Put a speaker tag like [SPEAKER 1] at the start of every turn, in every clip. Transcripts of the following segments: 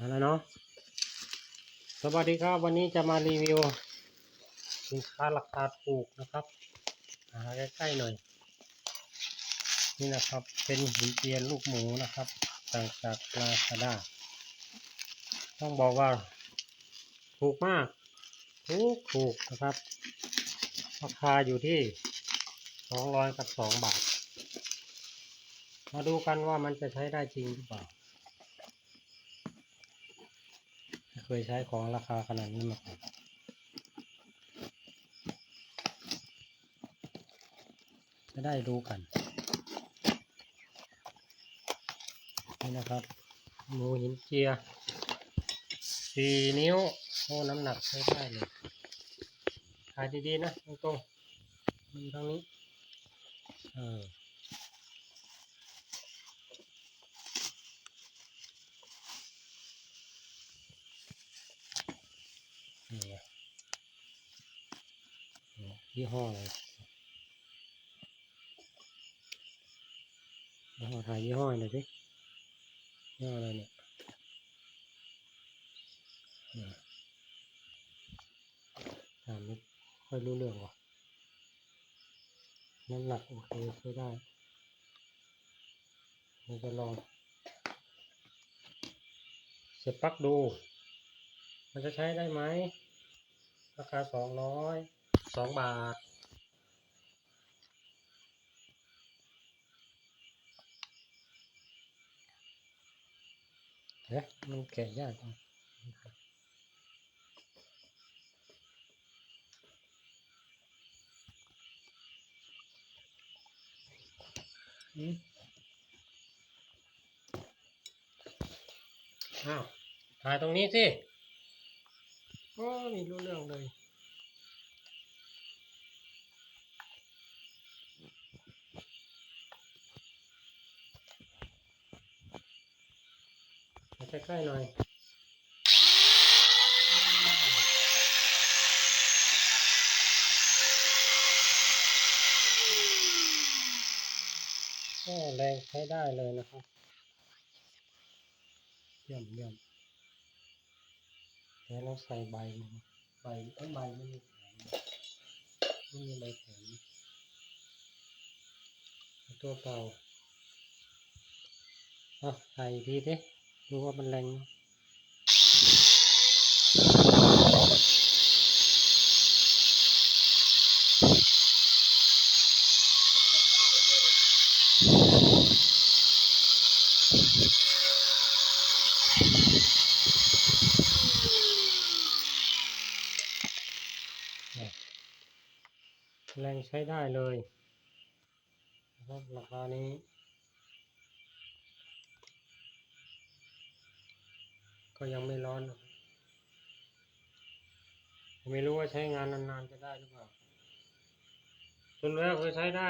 [SPEAKER 1] มาแล้วเนาะสวัสดีครับ วันนี้จะมารีวิว สินค้าราคาถูกนะครับหาใกล้ๆหน่อย นี่นะครับ เป็นหินเจียนลูกหมูนะครับสั่งจากลาซาด้าต้องบอกว่า ถูกมาก ถูกถูกนะครับ ราคาอยู่ที่สองร้อยกับสองบาท มาดูกันว่ามันจะใช้ได้จริงหรือเปล่า ไม่ เคยใช้ของราคาขนาดนี้มาก่อนจะได้รู้กัน นี่นะครับ หมูหินเจียสี่นิ้ว โอ้ น้ำหนักใช้ได้เลยถ่ายดีๆนะ ตรงๆมันทางนี้ เออ นี่ไงนี่ ยี่ห้ออะไรยี่ห้อถ่ายยี่ห้อหน่อยสิยี่ห้ออะไรเนี่ยอ่าอ่านไม่ค่อยรู้เรื่องว่ะน้ำหนักโอเคใช้ได้จะลองเสียบปลั๊กดู มันจะใช้ได้ไหม ราคาสองร้อยสองบาท เฮ้ยมันแกะยากจังอ้าวถ่ายตรงนี้สิ โอ้ไม่รู้เรื่องเลยมาใกล้ๆหน่อยแรงใช้ได้เลยนะครับเยี่ยมเยี่ยม แล้วเราใส่ใบมันใบต้นใบไม่มีแข็งไม่มีใบแข็งตัวเก่าอะใส่ดีเดิดูว่ามันแรงไหม แรงใช้ได้เลยนะครับราคานี้ก็ยังไม่ร้อน ไม่รู้ว่าใช้งานนานๆจะได้หรือเปล่าทนแล้วเคยใช้ได้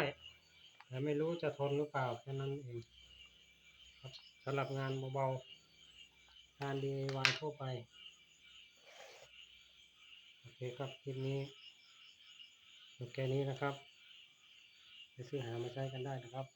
[SPEAKER 1] แต่ไม่รู้จะทนหรือเปล่าแค่นั้นเองครับสำหรับงานเบาๆงาน DIY ทั่วไป โอเคครับคลิปนี้ จบแค่นี้นะครับไปซื้อหามาใช้กันได้นะครับ